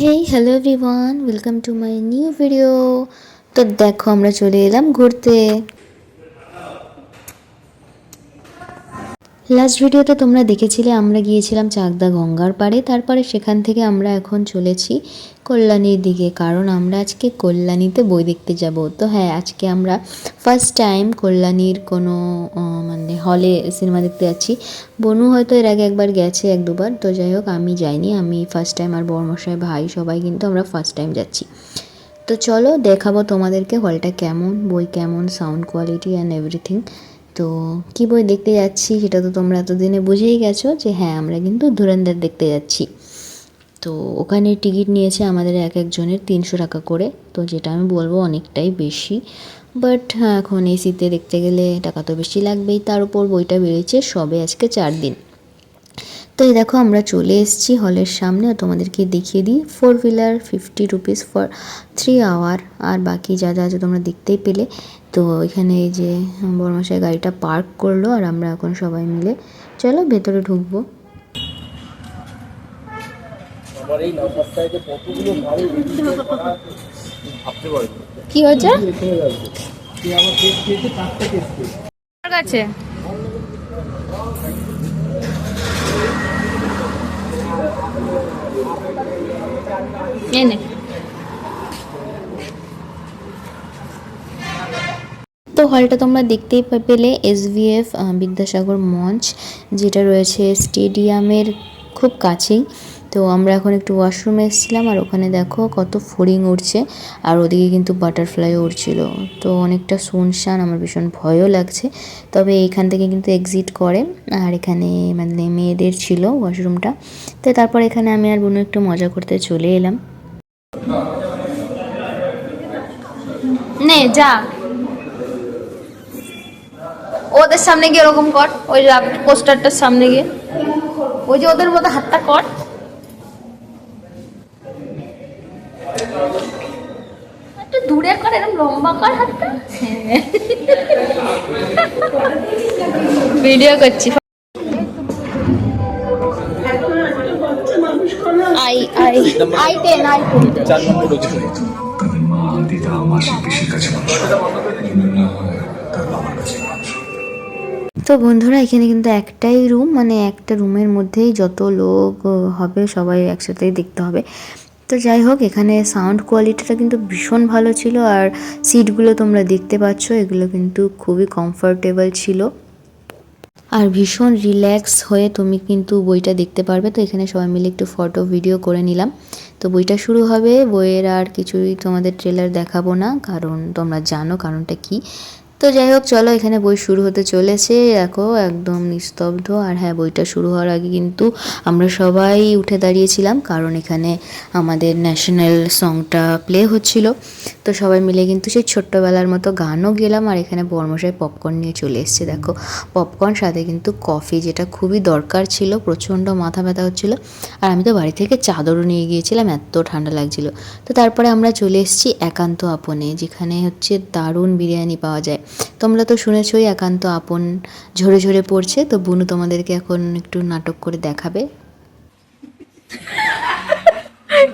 Hey hello everyone welcome to my new video তো দেখো আমরা চলে এলাম ঘুরতে। লাস্ট ভিডিওতে তোমরা দেখেছিলে, আমরা গিয়েছিলাম চাকদা গঙ্গার পাড়ে। তারপরে সেখান থেকে আমরা এখন চলেছি কল্যাণীর দিকে, কারণ আমরা আজকে কল্যাণীতে বই দেখতে যাব। তো হ্যাঁ আজকে আমরা ফার্স্ট টাইম কল্যাণীর কোনো মানে হলে সিনেমা দেখতে যাচ্ছি। বনু হয়তো এর আগে একবার গেছে এক দুবার, তো যাই হোক, আমি যাইনি। আমি ফার্স্ট টাইম আর বর্মশাই ভাই সবাই কিন্তু আমরা ফার্স্ট টাইম যাচ্ছি। তো চলো দেখাবো তোমাদেরকে হলটা কেমন, বই কেমন সাউন্ড কোয়ালিটি অ্যান্ড এভরিথিং তো কী বই দেখতে যাচ্ছি সেটা তো তোমরা এতদিনে বুঝেই গেছো যে হ্যাঁ আমরা কিন্তু ধুরন্ধর দেখতে যাচ্ছি। তো ওখানে টিকিট নিয়েছে আমাদের এক একজনের তিনশো টাকা করে, তো যেটা আমি বলব অনেকটাই বেশি। বাট এখন এসিতে দেখতে গেলে টাকা তো বেশি লাগবেই, তার উপর বইটা বেড়েছে সবে আজকে চার দিন। তো এই দেখো, আমরা চলে এসেছি হলের সামনে তোমাদেরকে দেখিয়ে দিই। Four wheeler fifty rupees for three hour আর বাকি যা যা আছে তোমরা দেখতেই পেলে। তো এখানে এই যে বড়মশাই গাড়িটা পার্ক করল আর আমরা এখন সবাই মিলে চলো ভেতরে ঢুকবো। আমার এই নাম্বারটায় যে কতগুলো গাড়ি রেজিস্টার করা আছে, ভাবতে পারবে না। কি হচ্ছে দেখে যাবে। সে আমার কেস পেয়েছে চারটে কেস পেয়েছে কাছে এনে তো হলটা তোমরা দেখতেই পেলে এসভিএফ বিদ্যাসাগর মঞ্চ, যেটা রয়েছে স্টেডিয়ামের খুব কাছেই। তো আমরা এখন একটু ওয়াশরুমে এসেছিলাম আর ওখানে দেখো কত ফড়িং উড়ছে আর ওদিকে কিন্তু বাটারফ্লাই উড়ছিল। তো অনেকটা শুনশান আমার ভীষণ ভয়ও লাগছে। তবে এখান থেকে কিন্তু এক্সিট করে আর এখানে মানে মেয়েদের ছিল ওয়াশরুমটা তো তারপর এখানে আমি আর বোনও একটু মজা করতে চলে এলাম। নে, যা। ওদের সামনে গিয়ে এরকম কর। ওই যে পোস্টারটার সামনে গিয়ে। ওই যে ওদের মতো হাতটা কর। একটু দূরে কর এরকম লম্বা কর হাতটা। ভিডিও করছি। I I I ten I চার নম্বর তাদের মা দিদা মাসি পিসির কাছে মানুষ। তার বাবার কাছে মানুষ। তো বন্ধুরা, এখানে কিন্তু একটাই রুম মানে একটা রুমের মধ্যেই যত লোক হবে সবাই একসাথেই দেখতে হবে। তো যাই হোক, এখানে সাউন্ড কোয়ালিটিটা কিন্তু ভীষণ ভালো ছিল, আর সিটগুলো তোমরা দেখতে পাচ্ছ, এগুলো কিন্তু খুবই কমফোর্টেবল ছিল। আর ভীষণ রিল্যাক্স হয়ে তুমি কিন্তু বইটা দেখতে পারবে। তো এখানে সবাই মিলে একটু ফটো ভিডিও করে নিলাম। তো বইটা শুরু হবে, বইয়ের আর কিছুই তোমাদের ট্রেলার দেখাবো না, কারণ তোমরা জানো কারণটা কি। তো যাই হোক, চলো এখানে বই শুরু হতে চলেছে। দেখো, একদম নিস্তব্ধ। আর হ্যাঁ বইটা শুরু হওয়ার আগে কিন্তু আমরা সবাই উঠে দাঁড়িয়েছিলাম, কারণ এখানে আমাদের ন্যাশনাল সংটা প্লে হচ্ছিল। তো সবাই মিলে কিন্তু সেই ছোট্টবেলার মতো গানও গেলাম, আর এখানে বর্মশাই পপকর্ন নিয়ে চলে এসছে। দেখো পপকর্ন সাথে কিন্তু কফি যেটা খুবই দরকার ছিল, প্রচণ্ড মাথা ব্যথা হচ্ছিল। আর আমি তো বাড়ি থেকে চাদরও নিয়ে গিয়েছিলাম, এত ঠান্ডা লাগছিল। তো তারপরে আমরা চলে এসেছি একান্ত আপনে, যেখানে হচ্ছে দারুণ বিরিয়ানি পাওয়া যায়। তোমরা তো শুনেছই একান্ত আপন ঝরে ঝরে পড়ছে তো বুনু তোমাদেরকে এখন একটু নাটক করে দেখাবে।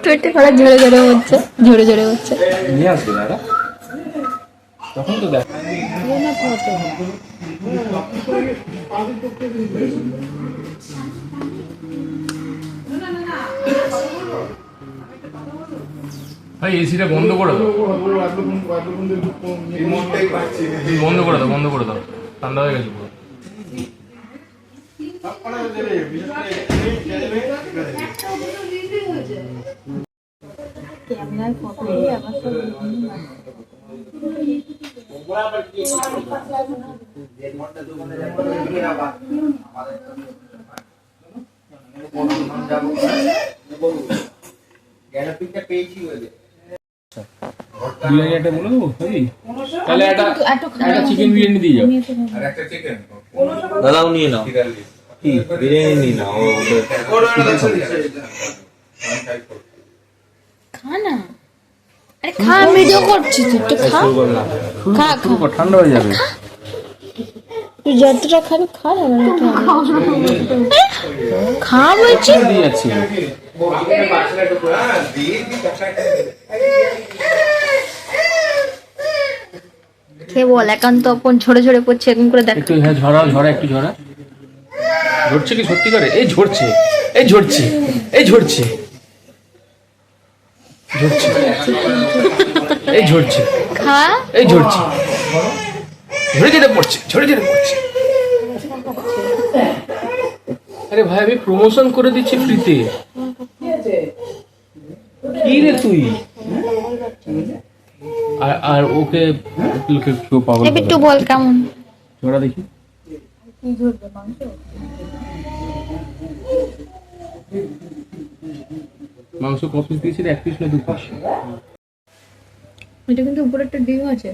টুইটে করা ঝরে ঝরে হচ্ছে ঝরে ঝরে হচ্ছে। নিয়ে আসবে দাদা তখন তো দেখ ভাই এসিটা বন্ধ করে দাও। বন্ধ করে দাও বন্ধ করে দাও। ঠান্ডা হয়ে গেছে পুরো। বিরিয়ানি একটা বলে। দেবো? নাকি তাহলে একটা একটা চিকেন বিরিয়ানি দিয়ে যাও। দাদাও নিয়ে নাও। কি? বিরিয়ানি নিয়ে নাও। ও ওদের খা না। আরে খা ভিডিও করছি তুই একটু খা। খা খা। ঠান্ডা হয়ে যাবে। তুই যতটা খাবি খা না। খা বলছি। দিয়ে যাচ্ছি। কে বল একান্ত আপন ঝরে ঝরে পড়ছে এরকম করে দেখ। একটু হ্যাঁ ঝরাও ঝরা একটু ঝরা। ঝরছে কি সত্যি করে? এই ঝরছে এই ঝরছে এই ঝরছে। ঝরছে এই ঝরছে খা। এই ঝরছে। ঝরে যেতে পড়ছে ঝরে যেতে পড়ছে। আরে ভাই আমি প্রমোশন করে দিচ্ছি ফ্রিতে কি রে তুই? আর আর ওকে ওকে কেউ পাগল একটু বল কেমন? ঝরা দেখি। মাংস ক পিস দিয়েছিল? এক পিস না দু পিস? এটা কিন্তু উপরে একটা ডিম আছে।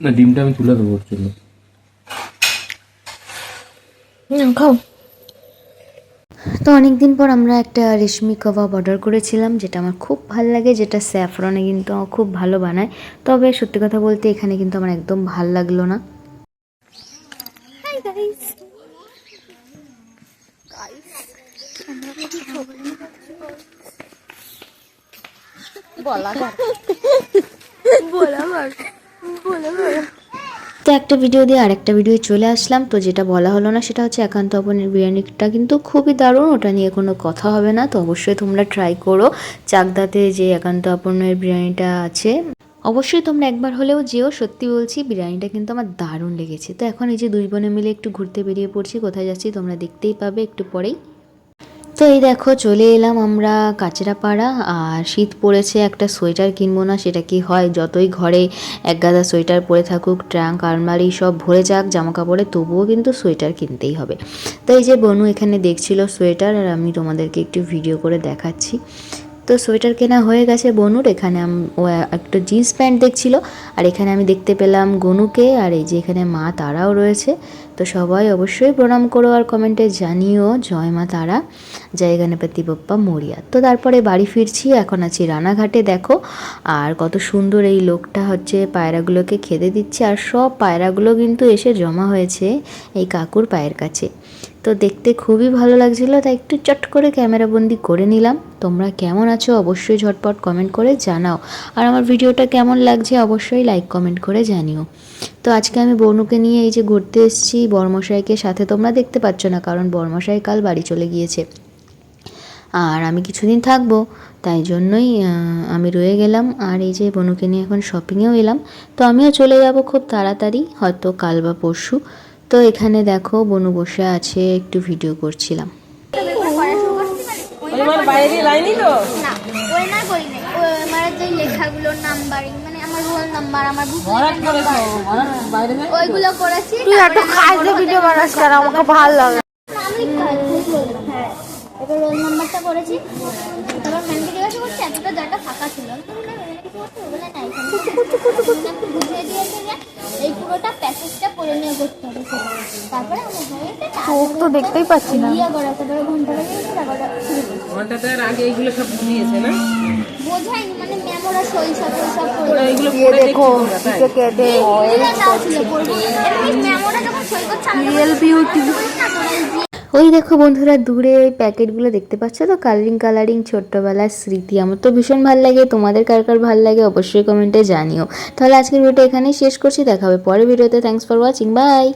না। ডিমটা আমি তুলে দেবো ওর জন্য। খাও। তো অনেক দিন পর আমরা একটা রেশমি কাবাব অর্ডার করেছিলাম যেটা আমার খুব ভালো লাগে যেটা স্যাফরনে কিন্তু খুব ভালো বানায়। তবে সত্যি কথা বলতে এখানে কিন্তু আমার একদম ভালো লাগল না। তো একটা ভিডিও দিয়ে আরেকটা ভিডিও চলে আসলাম। তো যেটা বলা হলো না, সেটা হচ্ছে একান্ত অপনের বিরিয়ানিটা কিন্তু খুবই দারুণ, ওটা নিয়ে কোনো কথা হবে না। তো অবশ্যই তোমরা ট্রাই করো। চাকদাতে যে একান্ত আপনের বিরিয়ানিটা আছে, অবশ্যই তোমরা একবার হলেও যেও। সত্যি বলছি, বিরিয়ানিটা কিন্তু আমার দারুণ লেগেছে। তো এখন এই যে দুই বোনে মিলে একটু ঘুরতে বেরিয়ে পড়ছি, কোথায় যাচ্ছি তোমরা দেখতেই পাবে একটু পরেই। তো এই দেখো, চলে এলাম আমরা কাচরাপাড়া। আর শীত পড়েছে, একটা সোয়েটার কিনবো না, সেটা কি হয়? যতই ঘরে এক গাদা সোয়েটার পরে থাকুক, ট্রাঙ্ক, আলমারি সব ভরে যাক জামা কাপড়ে তবুও কিন্তু সোয়েটার কিনতেই হবে। তো এই যে বনু এখানে দেখছিল সোয়েটার, আর আমি তোমাদেরকে একটু ভিডিও করে দেখাচ্ছি। তো সোয়েটার কেনা হয়ে গেছে বনুর। এখানে ও একটা জিন্স প্যান্ট দেখছিল। আর এখানে আমি দেখতে পেলাম গনুকে আর এই যে এখানে মা তারাও রয়েছে। তো সবাই অবশ্যই প্রণাম করো আর কমেন্টে জানিও। জয় মা তারা। জয় গণপতি বাপ্পা মরিয়া। তো তারপরে বাড়ি ফিরছি। এখন আছি রানাঘাটে, দেখো। আর কত সুন্দর এই লোকটা হচ্ছে, পায়রাগুলোকে খেতে দিচ্ছে। আর সব পায়রাগুলো কিন্তু এসে জমা হয়েছে এই কাকুর পায়ের কাছে। তো দেখতে খুবই ভালো লাগছিল, তাই একটু চট করে ক্যামেরা বন্দি করে নিলাম। তোমরা কেমন আছো অবশ্যই ঝটপট কমেন্ট করে জানাও। আর আমার ভিডিওটা কেমন লাগছে অবশ্যই লাইক কমেন্ট করে জানিও। তো আজকে আমি বনুকে নিয়ে এই যে ঘুরতে এসেছি, বর্মশাইকে সাথে তোমরা দেখতে পাচ্ছ না, কারণ বর্মশাই কাল বাড়ি চলে গিয়েছে। আর আমি কিছুদিন থাকব, তাই জন্যই আমি রয়ে গেলাম। আর এই যে বনুকে নিয়ে এখন শপিংয়েও এলাম। তো আমিও চলে যাব খুব তাড়াতাড়ি, হয়তো কাল বা পরশু। তো এখানে দেখো বনু বসে আছে একটু ভিডিও করছিলাম। এবার রোল নাম্বারটা করেছি তারপর ম্যামকে জিজ্ঞাসা করছি। এতটা জায়গা ফাঁকা ছিল। না বুঝিয়ে দিয়েছে যে এই পুরোটা প্যাসেজটা চোখ তো দেখতেই পাচ্ছি না। করা তারপরে ঘণ্টা লেগে গেছে তারপরে আগে এগুলো সব না? বোঝায়নি মানে ম্যাম সই সব সব করে এইগুলো পড়ে দেখো রিয়েল বিউটি না করে ওই দেখো বন্ধুরা, দূরে প্যাকেটগুলো দেখতে পাচ্ছ তো? কালারিং কালারিং ছোট্টবেলার স্মৃতি। আমার তো ভীষণ ভালো লাগে। তোমাদের কার কার ভালো লাগে অবশ্যই কমেন্টে জানিও। তাহলে আজকের ভিডিওটা এখানেই শেষ করছি। দেখা হবে পরের ভিডিওতে থ্যাংকস ফর ওয়াচিং বাই